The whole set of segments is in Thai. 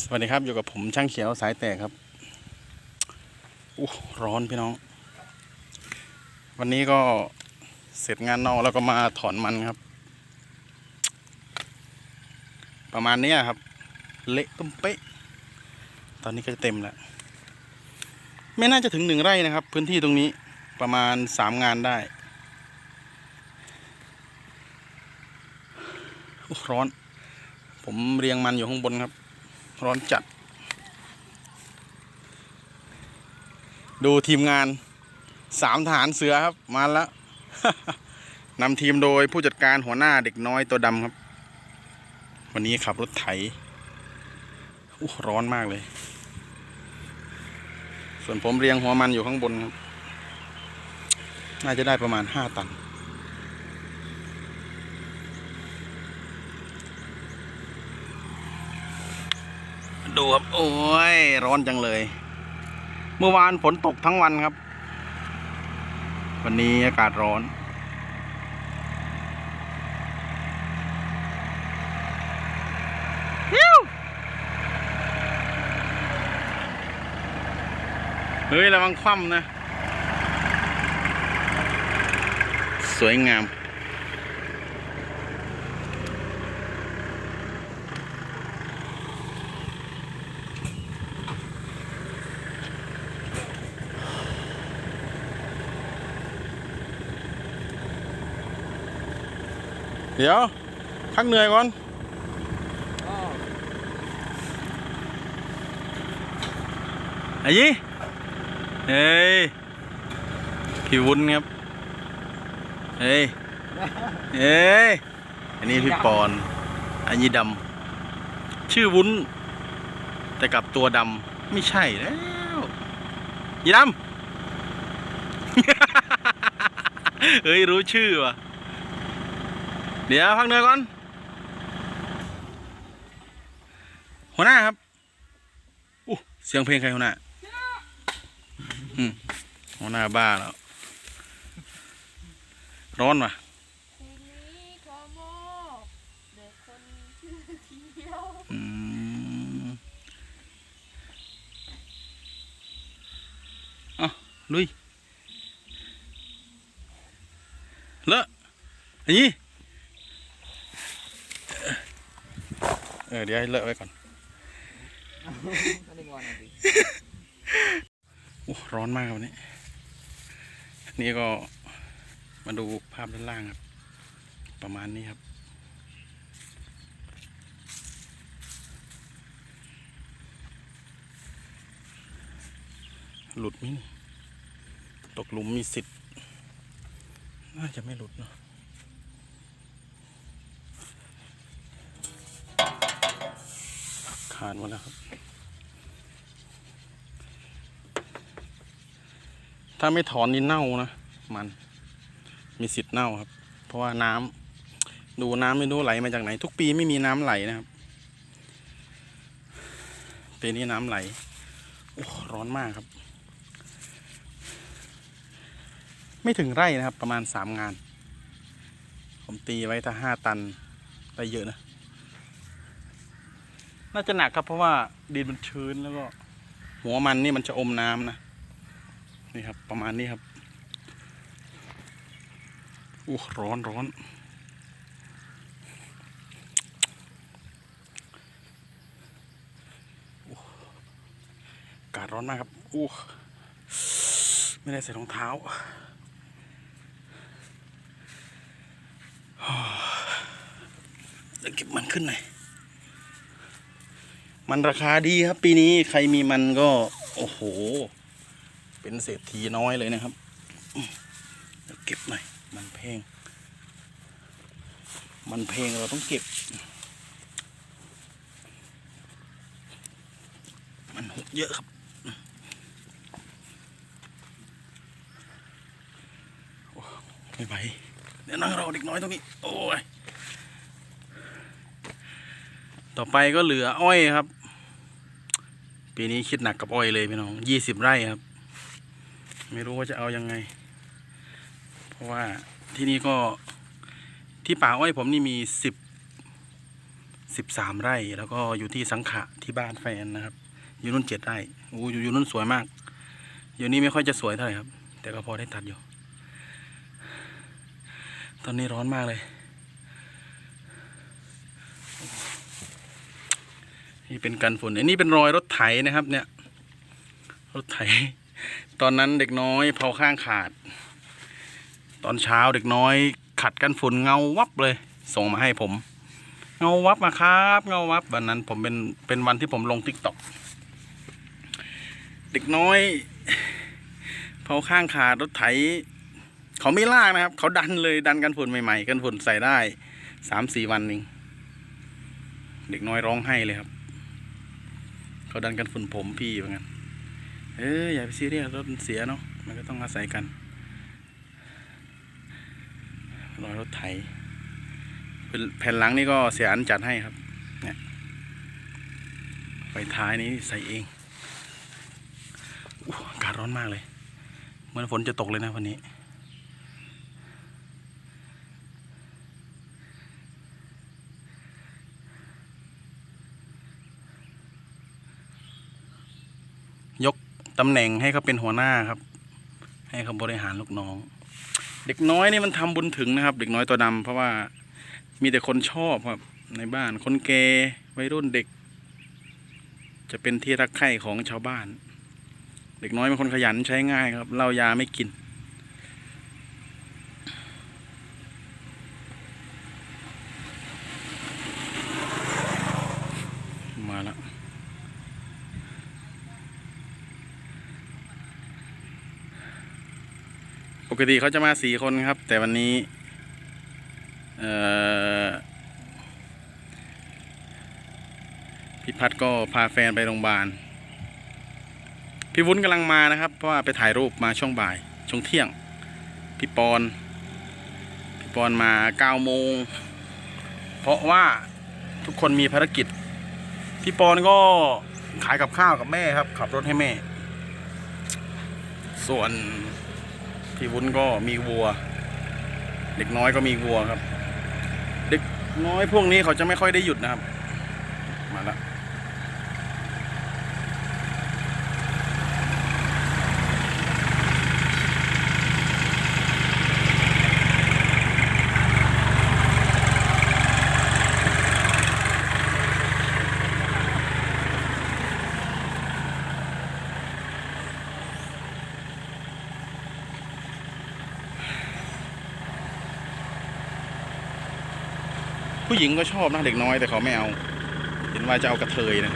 สวัสดีครับอยู่กับผมช่างเขียวสายแตกครับอู้ร้อนพี่น้อง วันนี้ก็เสร็จงานนอกแล้วก็มาถอนมันครับ ประมาณนี้ครับ เละตุ้มเป๊ะ ตอนนี้ก็จะเต็มแล้ว ไม่น่าจะถึงหนึ่งไร่นะครับ พื้นที่ตรงนี้ประมาณสามงานได้อู้ร้อน ผมเรียงมันอยู่ข้างบนครับ ร้อนจัด ดูทีมงานสามทหารเสือครับ มาแล้วนำทีมโดยผู้จัดการหัวหน้าเด็กน้อยตัวดำครับ วันนี้ขับรถไถอู้ร้อนมากเลย ส่วนผมเรียงหัวมันอยู่ข้างบนครับ น่าจะได้ประมาณห้าตัน ดูครับ โอ้ย ร้อนจังเลย เมื่อวานฝนตกทั้งวันครับ วันนี้อากาศร้อน เฮ้ยระวังคว่ำนะ สวยงาม ดี๋ยวพักเหนื่อยก่อนไอ้ยี่เฮ้ยพี่วุ้นครับเฮ้ยเฮ้ยอันนี้พี่ปอนอันนี้ดำชื่อวุ้น แต่กับตัวดำไม่ใช่แล้วยี่ดำเฮ้ยรู้ชื่อว่ะ เดี๋ยวพักเหนื่อยก่อน หัวหน้าครับอู้เสียงเพลงใครหัวหน้าอืมหัวหน้าบ้าแล้ว ร้อนว่ะทีนี้ขอมอบเด็กคนชื่อเที่ยวอืมเอาลุยเลอะอันนี้ เออเดี๋ยวให้เลอะไว้ก่อนไม่ได้งอนอะสิโอ้ร้อนมากครับวันนี้นี่ก็มาดูภาพด้านล่างครับ ประมาณนี้ครับ หลุดไหมนี่ตกหลุมมีสิทธิ์น่าจะไม่หลุดเนาะ ขาดหมดแล้วครับ ถ้าไม่ถอนนี่เน่านะ มัน มีสิทธิ์เน่าครับ เพราะว่าน้ำดูน้ำไม่รู้ไหลมาจากไหน ทุกปีไม่มีน้ำไหลนะครับ ปีนี้น้ำไหล โอ้ร้อนมากครับ ไม่ถึงไร่นะครับ ประมาณสามงาน ผมตีไว้ถ้าห้าตันได้เยอะนะ น่าจะหนักครับเพราะว่าดินมันชื้นแล้วก็ หัวมันนี่มันจะอมน้ำนะนี่ครับ ประมาณนี้ครับอู้ร้อนร้อนอากาศร้อนมากครับอู้ไม่ได้ใส่รองเท้าเดี๋ยวเก็บมันขึ้นหน่อย มันราคาดีครับ ปีนี้ใครมีมันก็ โอ้โห เป็นเศรษฐีน้อยเลยนะครับเดี๋ยวเก็บหน่อย มันเพง มันเพงเราต้องเก็บ มันหกเยอะครับไม่ไหวเดี๋ยวนั่งรอเด็กน้อยตรงนี้ โอ้ย ต่อไปก็เหลืออ้อยครับ ปีนี้คิดหนักกับอ้อยเลยพี่น้องยี่สิบไร่ครับ ไม่รู้ว่าจะเอายังไง เพราะว่าที่นี่ก็ที่ป่าอ้อยผมนี่มีสิบสิบสามไร่ แล้วก็อยู่ที่สังขะที่บ้านแฟนนะครับ อยู่นู่นเจ็ดไร่โอ้อยู่อยู่นู่นสวยมาก อยู่นี่ไม่ค่อยจะสวยเท่าไหร่ครับ แต่ก็พอได้ตัดอยู่ ตอนนี้ร้อนมากเลย นี่เป็นกันฝุ่นอันนี้เป็นรอยรถไถนะครับ เนี่ย รถไถ ตอนนั้นเด็กน้อยเผาข้างขาด ตอนเช้าเด็กน้อยขัดกันฝุ่นเงาวับเลย ส่งมาให้ผม เงาวับมาครับ เงาวับวันนั้นผมเป็นเป็นวันที่ผมลงทิกตอกเด็กน้อยเผาข้างขาดรถไถเขาไม่ลากนะครับ เขาดันเลยดันกันฝุ่นใหม่ๆ กันฝุ่นใส่ได้สามสี่วันเองเด็กน้อยร้องไห้เลยครับ เขาดันกันฝุ่นผมพี่เหมือนกันเอออย่าไปซีเรียสรถมันเสียเนาะมันก็ต้องอาศัยกันรอยรถไถแผ่นหลังนี่ก็เสียอันจัดให้ครับเนี่ยไฟท้ายนี้ใส่เองอู้อากาศร้อนมากเลยเหมือนฝนจะตกเลยนะวันนี้ ยก ตำแหน่งให้เขาเป็นหัวหน้าครับ ให้เขาบริหารลูกน้อง เด็กน้อยนี่มันทำบุญถึงนะครับ เด็กน้อยตัวดำเพราะว่ามีแต่คนชอบครับ ในบ้านคนแก่วัยรุ่นเด็ก จะเป็นที่รักใคร่ของชาวบ้าน เด็กน้อยเป็นคนขยันใช้ง่ายครับเหล้ายาไม่กิน มาแล้ว ปกติเขาจะมาสี่คนครับ แต่วันนี้พี่พัดก็พาแฟนไปโรงพยาบาล พี่วุ้นกำลังมานะครับ เพราะว่าไปถ่ายรูปมาช่วงบ่าย ช่วงเที่ยง พี่ปอน พี่ปอนมาเก้าโมง เพราะว่าทุกคนมีภารกิจ พี่ปอนก็ขายกับข้าวกับแม่ครับ ขับรถให้แม่ ส่วน ที่วุ้นก็มีวัว เด็กน้อยก็มีวัวครับ เด็กน้อยพวกนี้เขาจะไม่ค่อยได้หยุดนะครับ มาแล้ว ผู้หญิงก็ชอบนะเด็กน้อยแต่เขาไม่เอา เห็นว่าจะเอากระเทยนะ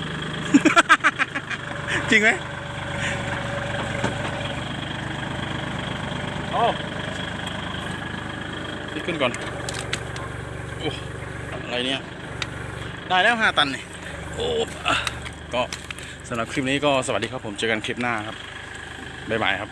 จริงไหมโอ้ยกขึ้นก่อน โอ้อะไรเนี่ย ได้แล้วห้าตันนี่โอ้ก็สำหรับคลิปนี้ก็สวัสดีครับผมเจอกันคลิปหน้าครับ บ๊ายบายครับ